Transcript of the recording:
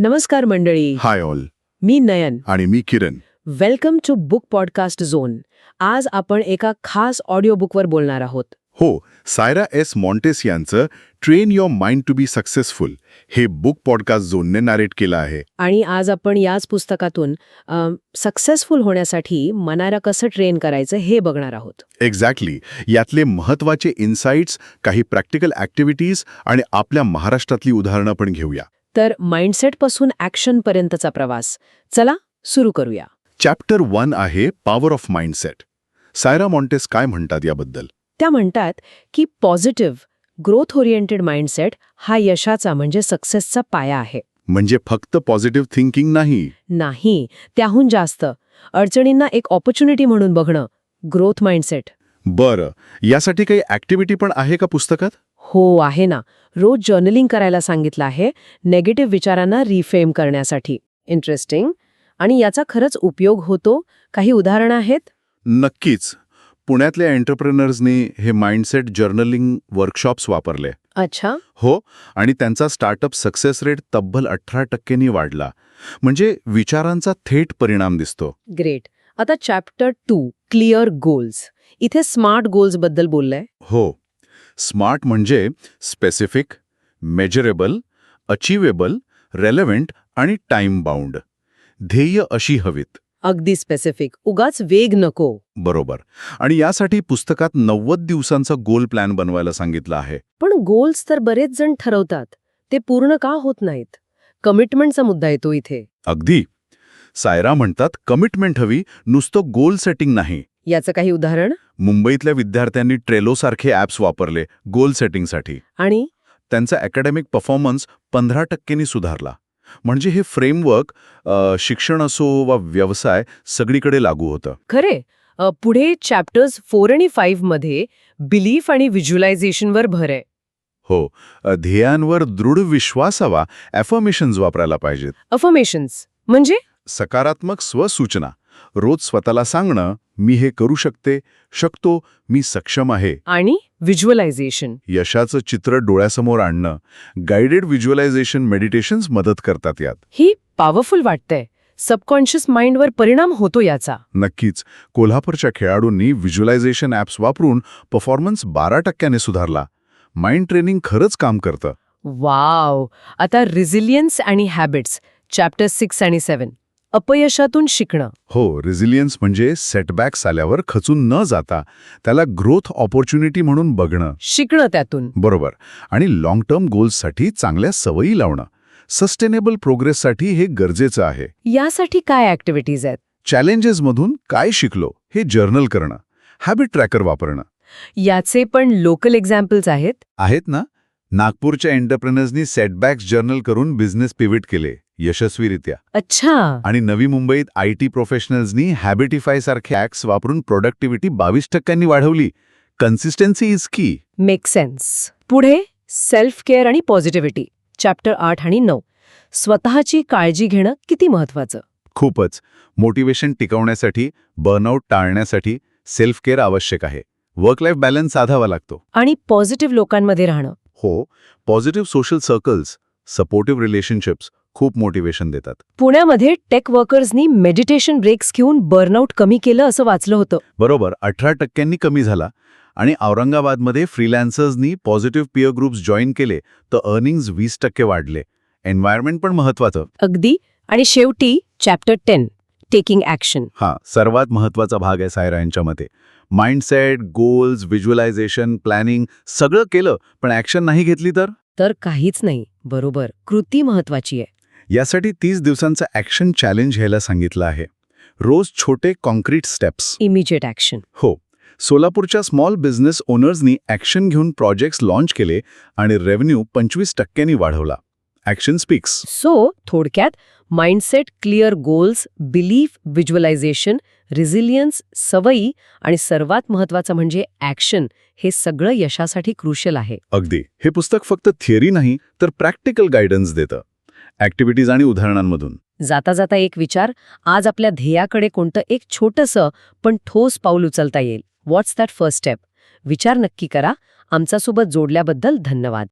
नमस्कार मंडळी. Hi all. मी नयन. आणि मी Kiran. Welcome to book podcast zone आज आपण एका खास ऑडिओ बुकवर बोलणार आहोत. हो सायरा एस मॉन्टेस यांचं train your mind to be successful हे बुक पॉडकास्ट झोनने नॅरेट केलं आहे. आणि आज आपण याच पुस्तकातून सक्सेसफुल होण्यासाठी मनाला कसं ट्रेन करायचं हे बघणार आहोत. एक्झॅक्टली यातले महत्त्वाचे इन्साइट्स काही प्रॅक्टिकल ॲक्टिव्हिटीज आणि आपल्या महाराष्ट्रातली उदाहरणं पण घेऊया. तर माइंडसेटपासून ॲक्शनपर्यंतचा प्रवास. चला सुरू करूया. चॅप्टर वन आहे power of mindset. Saira Montes काय म्हणतात याबद्दल? त्या म्हणतात की पॉझिटिव्ह ग्रोथ ओरिएंटेड माइंडसेट हा यशाचा म्हणजे सक्सेसचा पाया आहे. म्हणजे फक्त पॉझिटिव्ह थिंकिंग नाही? नाही त्याहून जास्त. अडचणींना एक ऑपॉर्च्युनिटी म्हणून बघणं ग्रोथ माइंडसेट. बरं यासाठी काही ॲक्टिव्हिटी पण आहे का पुस्तकात? हो आहे ना. रोज जर्नलिंग करायला सांगितलं आहे नेगेटिव्ह विचारांना रिफेम करण्यासाठी. इंटरेस्टिंग आणि याचा खरंच उपयोग होतो? काही उदाहरणं आहेत? नक्कीच. पुण्यातल्या एंटरप्रेनर्सनी हे माइंडसेट जर्नलिंग वर्कशॉप्स वापरले. अच्छा. हो आणि त्यांचा स्टार्टअप सक्सेस रेट तब्बल अठरा टक्क्यांनी वाढला. म्हणजे विचारांचा थेट परिणाम दिसतो. ग्रेट आता चॅप्टर टू क्लिअर गोल्स इथे स्मार्ट गोल्सबद्दल बोललंय. हो. स्मार्ट म्हणजे स्पेसिफिक मेजरेबल अचिवेबल रेलेव्हंट आणि टाइम बाउंड ध्येय अशी हवीत. अगदी स्पेसिफिक. उगाच वेग नको. बरोबर. आणि यासाठी पुस्तकात नव्वद दिवसांचा गोल प्लॅन बनवायला सांगितलं आहे. पण गोल्स तर बरेच जण ठरवतात. ते पूर्ण का होत नाहीत? कमिटमेंटचा मुद्दा येतो इथे. अगदी. सायरा म्हणतात कमिटमेंट हवी नुसतं गोल सेटिंग नाही. याचं काही उदाहरण? मुंबईतल्या विद्यार्थ्यांनी ट्रेलोसारखे ॲप्स वापरले गोल सेटिंगसाठी आणि? त्यांचा अकॅडमिक परफॉर्मन्स पंधरा टक्क्यांनी सुधारला. म्हणजे हे फ्रेमवर्क शिक्षण असो वा व्यवसाय सगळीकडे लागू होतं. खरे. पुढे चॅप्टर्स फोर आणि फाईव्हमध्ये बिलीफ आणि व्हिज्युअलायझेशनवर भर आहे. हो. ध्येयांवर दृढ विश्वास हवा ॲफर्मेशन्स वापरायला पाहिजेत. अफर्मेशन्स म्हणजे? सकारात्मक स्वसूचना. रोज स्वतःला सांगणं मी हे करू शकते शकतो मी सक्षम आहे. आणि व्हिज्युअलायझेशन. यशाचं चित्र डोळ्यासमोर आणणं गाइडेड व्हिज्युअलायझेशन मेडिटेशन्स मदत करतात यात. ही पॉवरफुल वाटतंय. सबकॉन्शियस माइंडवर परिणाम होतो याचा. नक्कीच कोल्हापूरच्या खेळाडूंनी व्हिज्युअलायझेशन ॲप्स वापरून परफॉर्मन्स बारा टक्क्याने सुधारला. माइंड ट्रेनिंग खरंच काम करतं. वाव आता रिझिलियन्स आणि हॅबिट्स चॅप्टर सिक्स आणि सेवन अपयशातून शिकणं. हो रेझिलियन्स म्हणजे सेटबॅक्स आल्यावर खचून न जाता त्याला ग्रोथ ऑपॉर्च्युनिटी म्हणून बघणं. शिकणं त्यातून. बरोबर. आणि लाँग टर्म गोल्ससाठी चांगल्या सवयी लावणं. सस्टेनेबल प्रोग्रेससाठी हे गरजेचं आहे. यासाठी काय ऍक्टिव्हिटीज आहेत? चॅलेंजेसमधून काय शिकलो हे जर्नल करणं. हॅबिट ट्रॅकर वापरणं. याचे पण लोकल एक्झाम्पल्स आहेत. आहेत ना? नागपूरच्या एंटरप्रेनर्सनी सेटबॅक्स जर्नल करून बिझनेस पिव्हिट केले यशस्वीरित्या. अच्छा. आणि नवी मुंबईत आय टी प्रोफेशनल्सनी हॅबिटिफाय सारखे ॲक्स वापरून प्रोडक्टिव्हिटी बावीस टक्क्यांनी वाढवली. Consistency is key make sense पुढे सेल्फ केअर आणि पॉझिटिव्हिटी चॅप्टर आठ आणि नऊ. स्वतःची काळजी घेणं किती महत्वाचं? खूपच. मोटिवेशन टिकवण्यासाठी बर्नआउट टाळण्यासाठी सेल्फ केअर आवश्यक आहे. वर्क लाईफ बॅलन्स साधावा लागतो. आणि पॉझिटिव्ह लोकांमध्ये राहणं. हो positive social circles supportive relationships खूप मोटिवेशन देतात. पुण्यामध्ये टेक वर्कर्सनी मेडिटेशन ब्रेक्स घेऊन बर्नआउट कमी केलं असं वाचलं होतं. बरोबर अठरा टक्क्यांनी कमी झाला आणि औरंगाबादमध्ये फ्रीलॅन्सर्सनी पॉझिटिव्ह पिअर ग्रुप्स जॉईन केले तर अर्निंग्ज वीस टक्के वाढले. एन्व्हायरमेंट पण महत्वाचं. अगदी. आणि शेवटी चॅप्टर टेन टेकिंग ॲक्शन हा सर्वात महत्त्वाचा भाग आहे सायरा यांच्या मते. माइंडसेट गोल्स व्हिज्युअलायझेशन प्लॅनिंग सगळं केलं पण ॲक्शन नाही घेतली तर? तर काहीच नाही. बरोबर. कृती महत्वाची आहे. यासाठी तीस दिवसांचं ॲक्शन चॅलेंज घ्यायला सांगितलं आहे. रोज छोटे कॉन्क्रीट स्टेप्स इमिजिएट ॲक्शन हो. सोलापूरच्या स्मॉल बिझनेस ओनर्सनी ॲक्शन घेऊन प्रोजेक्ट्स लॉन्च केले आणि रेव्हेन्यू पंचवीस टक्क्यांनी वाढवला. ॲक्शन स्पीक्स सो थोडक्यात mindset clear goals belief visualisation resilience सवयी आणि सर्वात महत्वाचं म्हणजे ॲक्शन हे सगळं यशासाठी क्रुशल आहे. अगदी. हे पुस्तक फक्त थिअरी नाही तर प्रॅक्टिकल गायडन्स देतं. ॲक्टिव्हिटीज आणि उदाहरणांमधून. जाता जाता एक विचार आज आपल्या ध्येयाकडे कोणतं एक छोटंसं पण ठोस पाऊल उचलता येईल. व्हॉट्स दॅट फर्स्ट स्टेप विचार नक्की करा. आमच्यासोबत जोडल्याबद्दल धन्यवाद.